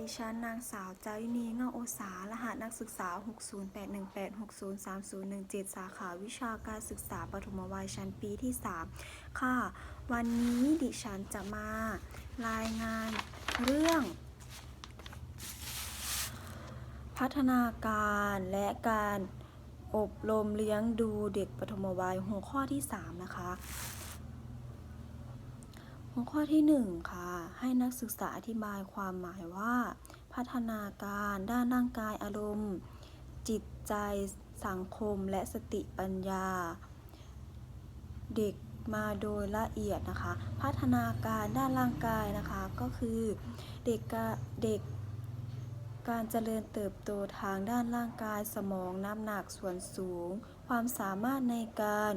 ดิฉันนางสาวจารินีเงาโอสา รหัสนักศึกษา 60818603017 สาขาวิชาการศึกษาปฐมวัยชั้นปีที่ 3 ค่ะ วันนี้ดิฉันจะมารายงานเรื่อง พัฒนาการและการอบรมเลี้ยงดูเด็กปฐมวัยหัวข้อที่ 3 นะคะ หัวข้อที่1ค่ะ ให้นักศึกษาอธิบายความหมายว่า พัฒนาการด้านร่างกายอารมณ์ จิตใจสังคมและสติปัญญา เด็กมาโดยละเอียดนะคะ พัฒนาการด้านร่างกายนะคะก็คือเด็กกเด็กการเจริญเติบโตทางด้านร่างกายสมองน้ำหนักส่วนสูง ความสามารถในการ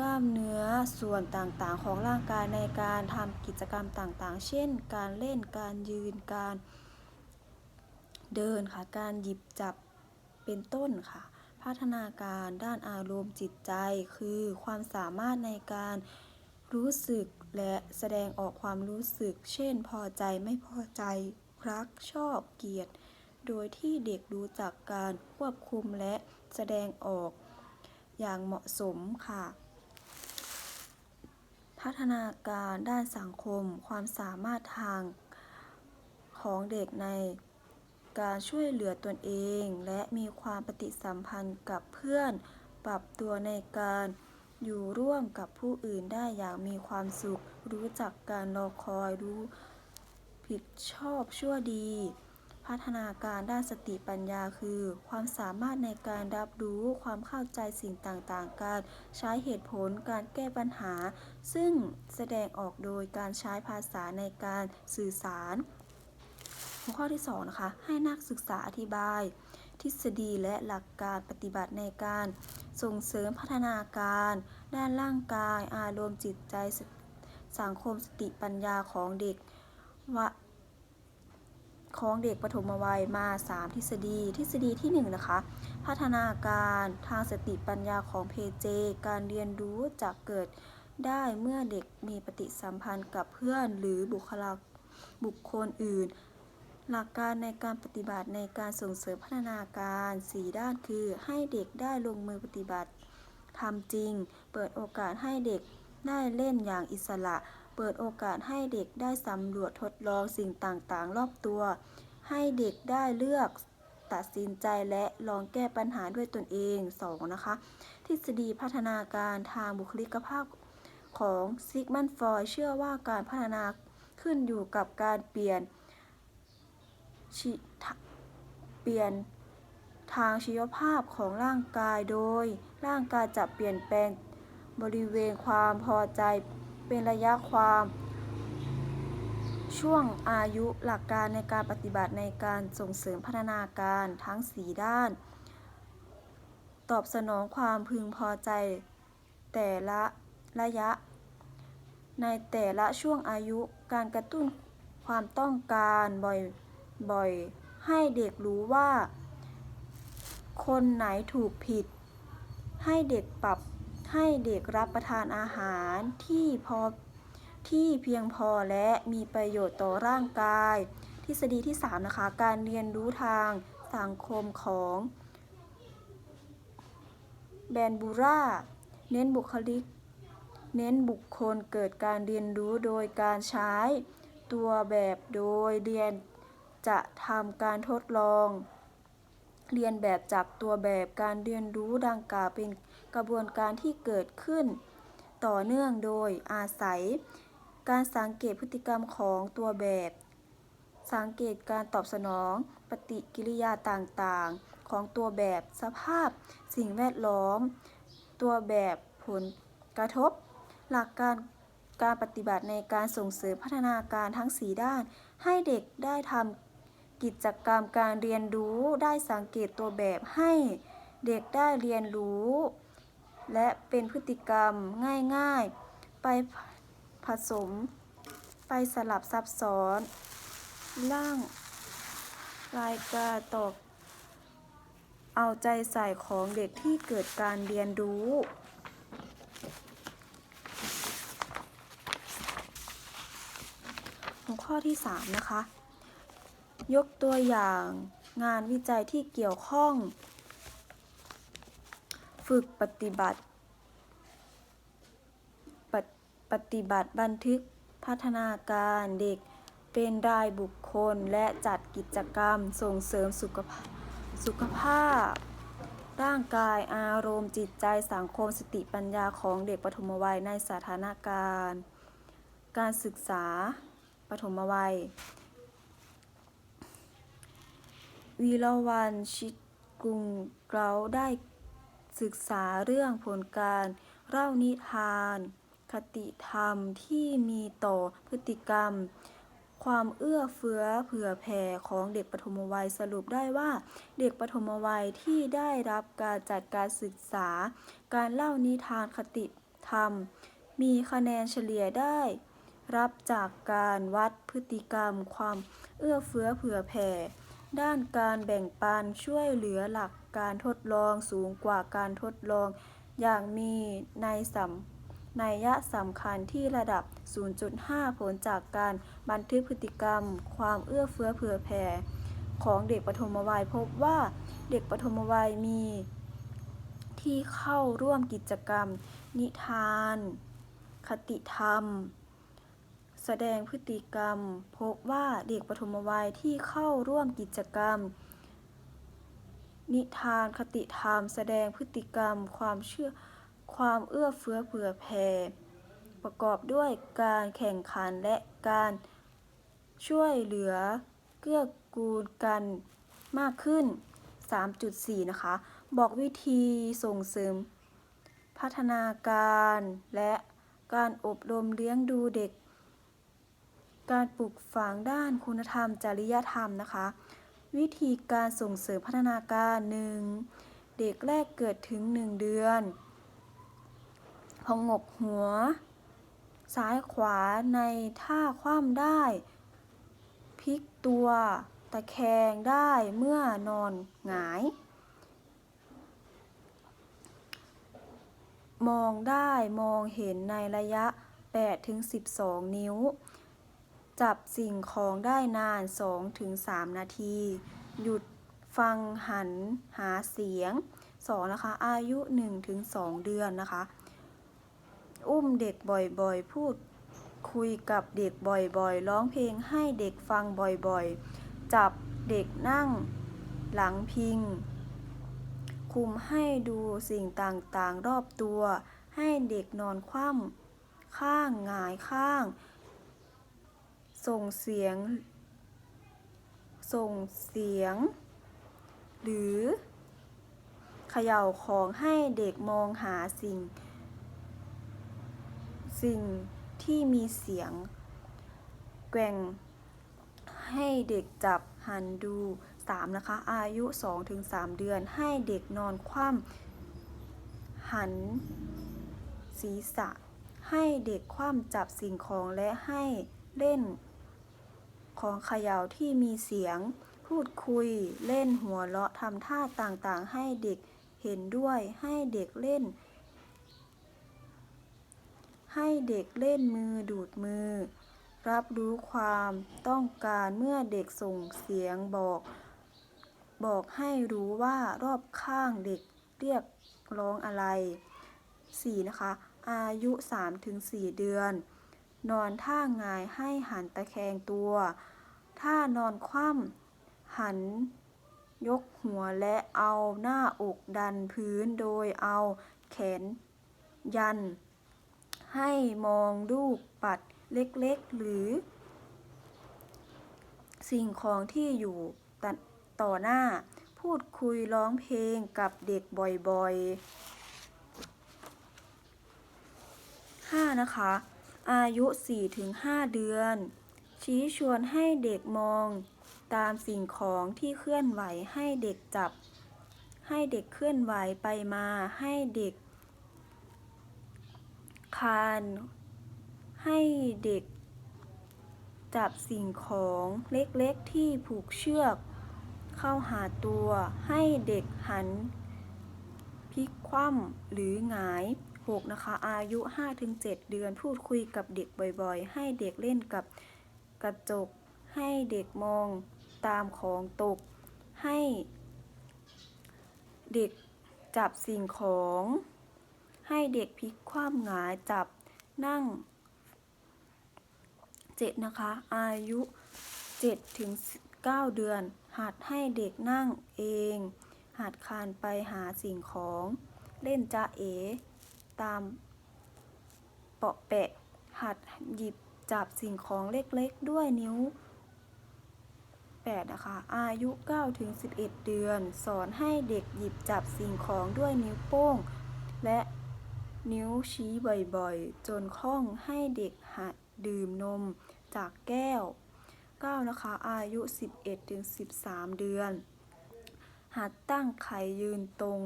กล้ามเนื้อส่วนต่างๆ ของร่างกายในการทำกิจกรรมต่างๆ เช่น การเล่น การยืน การเดินค่ะ การหยิบจับเป็นต้นค่ะ พัฒนาการด้านอารมณ์จิตใจ คือความสามารถในการรู้สึกและแสดงออกความรู้สึก เช่น พอใจไม่พอใจ รักชอบเกลียด โดยที่เด็กรู้จักการควบคุมและแสดงออกอย่างเหมาะสมค่ะ พัฒนาการด้านสังคม ความสามารถทางของเด็กในการช่วยเหลือตนเอง และมีความปฏิสัมพันธ์กับเพื่อน ปรับตัวในการอยู่ร่วมกับผู้อื่นได้อย่างมีความสุข รู้จักการรอคอยรู้ผิดชอบชั่วดี พัฒนาการด้านสติปัญญาคือ ความสามารถในการรับรู้ความเข้าใจสิ่งต่างๆ การใช้เหตุผลการแก้ปัญหา ซึ่งแสดงออกโดยการใช้ภาษาในการสื่อสาร หัวข้อที่2นะคะให้นักศึกษาอธิบาย ทฤษฎีและหลักการปฏิบัติในการ ส่งเสริมพัฒนาการ ด้านร่างกาย อารมณ์จิตใจสังคมสติปัญญาของเด็กวะ ของเด็กปฐมวัยมา 3 ทฤษฎี ทฤษฎีที่1นะคะพัฒนาการทางสติปัญญาของเพเจ การเรียนรู้จะเกิดได้เมื่อเด็กมีปฏิสัมพันธ์กับเพื่อนหรือบุคลาบุคคลอื่น หลักการในการปฏิบัติในการส่งเสริมพัฒนาการ 4 ด้านคือ ให้เด็กได้ลงมือปฏิบัติทำจริง เปิดโอกาสให้เด็กได้เล่นอย่างอิสระ เปิดโอกาสให้เด็กได้สำรวจทดลองสิ่งต่างๆ รอบตัว ให้เด็กได้เลือกตัดสินใจและลองแก้ปัญหาด้วยตนเอง 2 นะคะ ทฤษฎีพัฒนาการทางบุคลิกภาพของซิกมันฟรอยเชื่อว่าการพัฒนาขึ้นอยู่กับการเปลี่ยนเปลี่ยนทางชีวภาพของร่างกายโดย ร่างกายจะเปลี่ยนแปลงบริเวณความพอใจ เป็นระยะความ ช่วงอายุหลักการในการปฏิบัติในการส่งเสริมพัฒนาการทั้ง 4 ด้าน ตอบสนองความพึงพอใจ แต่ละระยะ ในแต่ละช่วงอายุการกระตุ้นความต้องการบ่อยๆ ให้เด็กรู้ว่า คนไหนถูกผิด ให้เด็กปรับ ให้เด็กรับประทานอาหารที่พอที่เพียงพอและมีประโยชน์ต่อร่างกาย ทฤษฎีที่ 3 นะคะ การเรียนรู้ทางสังคมของแบนบูราเน้นบุคลิก เน้นบุคคลเกิดการเรียนรู้โดยการใช้ตัวแบบโดยเรียนจะทำการทดลอง เรียนแบบจากตัวแบบการเรียนรู้ดังกล่าวเป็น กระบวนการที่เกิดขึ้น ต่อเนื่องโดยอาศัย การสังเกตพฤติกรรมของตัวแบบ สังเกตการตอบสนอง ปฏิกิริยาต่างๆ ของตัวแบบสภาพสิ่งแวดล้อม ตัวแบบผลกระทบ หลักการการปฏิบัติในการส่งเสริมพัฒนาการทั้ง 4 ด้าน ให้เด็กได้ทำกิจกรรมการเรียนรู้ ได้สังเกตตัวแบบให้เด็กได้เรียนรู้ และเป็นพฤติกรรมง่ายๆ ไปผสม ไปสลับซับซ้อน ร่าง รายการตอบเอาใจใส่ของเด็กที่เกิดการเรียนรู้หัวข้อที่ 3 นะคะ ยกตัวอย่างงานวิจัยที่เกี่ยวข้อง ฝึกปฏิบัติปฏิปฏิบัติบันทึกพัฒนาการเด็กเป็นรายบุคคลและจัดกิจกรรมส่งเสริมสุขภาพสุขภาพ ร่างกายอารมณ์จิตใจสังคมสติปัญญาของเด็กปฐมวัยในสถานการณ์ การศึกษาปฐมวัย วีรวันชิดกรุงเกลาได้ ศึกษาเรื่องผลการเล่านิทาน คติธรรมที่มีต่อพฤติกรรม ความเอื้อเฟื้อเผื่อแผ่ของเด็กปฐมวัยสรุปได้ว่า เด็กปฐมวัยที่ได้รับการจัดการศึกษา การเล่านิทานคติธรรม มีคะแนนเฉลี่ยได้รับจากการวัดพฤติกรรมความเอื้อเฟื้อเผื่อแผ่ ด้านการแบ่งปันช่วยเหลือหลัก การทดลองสูงกว่าการทดลอง อย่างมีในสำนัยะสำคัญที่ระดับ 0.5 ผลจากการบันทึกพฤติกรรม ความเอื้อเฟื้อเผื่อแผ่ ของเด็กปฐมวัยพบว่าเด็กปฐมวัยมี ที่เข้าร่วมกิจกรรม นิทาน คติธรรม แสดงพฤติกรรม พบว่าเด็กปฐมวัยที่เข้าร่วมกิจกรรม นิทานคติธรรม แสดงพฤติกรรม ความเชื่อความเอื้อเฟื้อเผื่อแผ่ประกอบด้วยการแข่งขันและการช่วยเหลือเกื้อกูลกันมากขึ้น 3.4 นะคะ บอกวิธีส่งเสริม พัฒนาการและการอบรมเลี้ยงดูเด็ก การปลูกฝังด้านคุณธรรมจริยธรรมนะคะ วิธีการส่งเสริมพัฒนาการ 1. เด็กแรกเกิดถึง 1 เดือนพองกหัว ซ้ายขวาในท่าคว่ำได้พลิกตัวตะแคงได้เมื่อนอนหงาย มองได้มองเห็นในระยะ 8-12 นิ้ว จับสิ่งของได้นาน 2-3 นาที หยุดฟังหันหาเสียง 2. นะคะ อายุ 1-2 เดือนนะคะ อุ้มเด็กบ่อยๆ พูดคุยกับเด็กบ่อยๆ ร้องเพลงให้เด็กฟังบ่อยๆ จับเด็กนั่งหลังพิง คุมให้ดูสิ่งต่างๆ รอบตัว ให้เด็กนอนคว่ำข้างหงายข้าง ส่งเสียง ส่งเสียง หรือเขย่าของให้เด็กมองหาสิ่ง สิ่งที่มีเสียง แกว่ง ให้เด็กจับหันดู 3. นะคะ อายุ 2-3 เดือน ให้เด็กนอนคว่ำหันศีรษะ ให้เด็กคว่ำจับสิ่งของและให้เล่น ของเขย่าที่มีเสียง พูดคุย เล่นหัวเราะทำท่าต่างๆ ให้เด็กเห็นด้วยให้เด็กเล่น ให้เด็กเล่นมือดูดมือ รับรู้ความต้องการเมื่อเด็กส่งเสียงบอก บอกให้รู้ว่ารอบข้างเด็กเรียกร้องอะไร 4. นะคะ อายุ 3-4 เดือน นอนท่าหงายให้หันตะแคงตัวท่านอนคว่ำหันยกหัวและเอาหน้าอกดันพื้นโดยเอาแขนยัน ให้มองลูกปัดเล็กๆ หรือ สิ่งของที่อยู่ต่อหน้า พูดคุยร้องเพลงกับเด็กบ่อยๆ 5. นะคะ อายุ 4-5 เดือน ชี้ชวนให้เด็กมอง ตามสิ่งของที่เคลื่อนไหวให้เด็กจับ ให้เด็กเคลื่อนไหวไปมาให้เด็กคานให้เด็ก จับสิ่งของเล็กๆที่ผูกเชือก เข้าหาตัวให้เด็กหันพลิกคว่ำหรือหงาย 6. นะคะ อายุ 5-7 เดือน พูดคุยกับเด็กบ่อยๆ ให้เด็กเล่นกับกระจก ให้เด็กมองตามของตก ให้เด็กจับสิ่งของ ให้เด็กพลิกคว่ำหงายจับนั่ง 7 นะคะ อายุ7ถึง9เดือน หัดให้เด็กนั่งเอง หัดคานไปหาสิ่งของเล่นจ้าเอ ตาม เปาะแปะ หัดหยิบจับสิ่งของเล็กๆ ด้วยนิ้ว8นะคะอายุ9ถึง11 เดือน สอนให้เด็กหยิบจับสิ่งของด้วยนิ้วโป้ง และนิ้วชี้บ่อยๆ จนคล่องให้เด็กหัดดื่มนมจากแก้ว 9 นะคะ อายุ 11ถึง13 เดือน หัดตั้งไข่ยืนตรง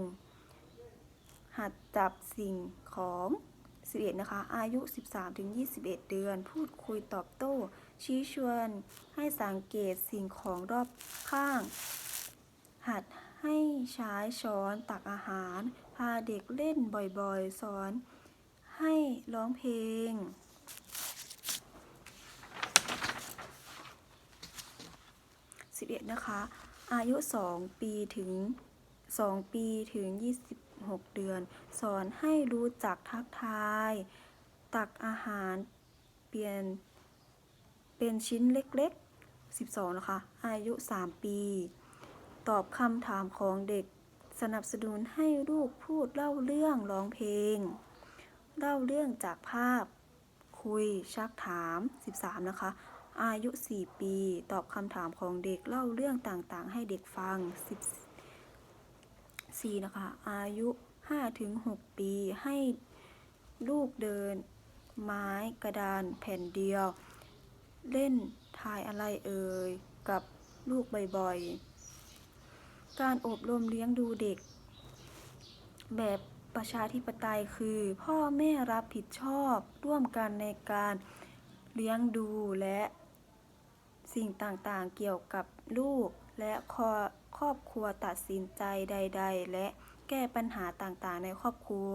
หัดจับสิ่ง ของ 11 นะคะ อายุ 13ถึง21 เดือน พูดคุยตอบโต้ ชี้ชวน ให้สังเกตสิ่งของรอบข้าง หัดให้ใช้ช้อนตักอาหาร พาเด็กเล่นบ่อยๆ สอน ให้ร้องเพลง11นะคะ อายุ 2 ปีถึง 2 ปีถึง 6 เดือน สอนให้รู้จักทักทาย ตักอาหาร เปลี่ยน เป็นชิ้นเล็กๆ 12 นะคะ อายุ 3 ปี ตอบคำถามของเด็ก สนับสนุนให้ลูกพูดเล่าเรื่องร้องเพลง เล่าเรื่องจากภาพ คุย ชักถาม 13 นะคะอายุ 4 ปี ตอบคำถามของเด็กเล่าเรื่องต่างๆ ให้เด็กฟัง 14 นะคะ อายุ 5-6 ปี ให้ลูกเดิน ไม้กระดานแผ่นเดียว เล่นทายอะไรเอ่ย กับลูกบ่อยๆ การอบรมเลี้ยงดูเด็ก แบบประชาธิปไตยคือพ่อแม่รับผิดชอบร่วมกันในการเลี้ยงดูและสิ่งต่างๆเกี่ยวกับลูกและคอ ครอบครัวตัดสินใจใด ๆ และแก้ปัญหาต่างๆ ในครอบครัว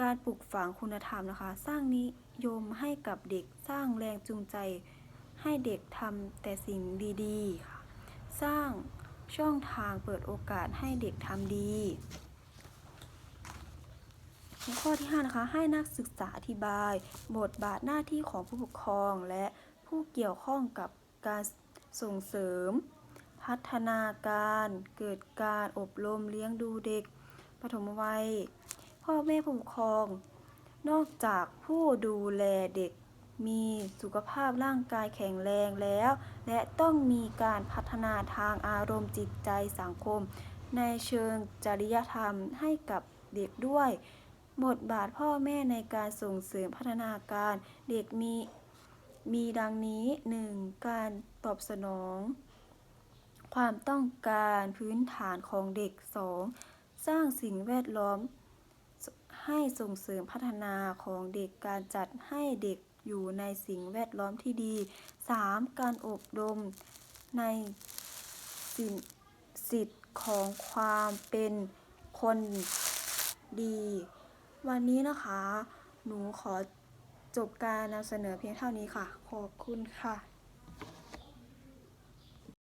การปลูกฝังคุณธรรมนะคะ สร้างนิยมให้กับเด็กสร้างแรงจูงใจ ให้เด็กทำแต่สิ่งดีๆค่ะสร้างช่องทางเปิดโอกาสให้เด็กทำดีข้อที่5นะคะให้นักศึกษาอธิบาย บทบาทหน้าที่ของผู้ปกครองและผู้เกี่ยวข้องกับการส่งเสริม พัฒนาการเกิดการอบรมเลี้ยงดูเด็กปฐมวัย พ่อแม่ผู้ปกครอง นอกจากผู้ดูแลเด็กมีสุขภาพร่างกายแข็งแรงแล้ว และต้องมีการพัฒนาทางอารมณ์จิตใจสังคม ในเชิงจริยธรรมให้กับเด็กด้วย บทบาทพ่อแม่ในการส่งเสริมพัฒนาการเด็กมีมีดังนี้ 1. การตอบสนอง ความต้องการพื้นฐานของเด็ก 2. สร้างสิ่งแวดล้อม ให้ส่งเสริมพัฒนาของเด็กการจัดให้เด็กอยู่ในสิ่งแวดล้อมที่ดี 3. การอบรมในสิสิทธิ์ของความเป็นคนดี วันนี้นะคะ หนูขอจบการนำเสนอเพียงเท่านี้ค่ะ ขอบคุณค่ะ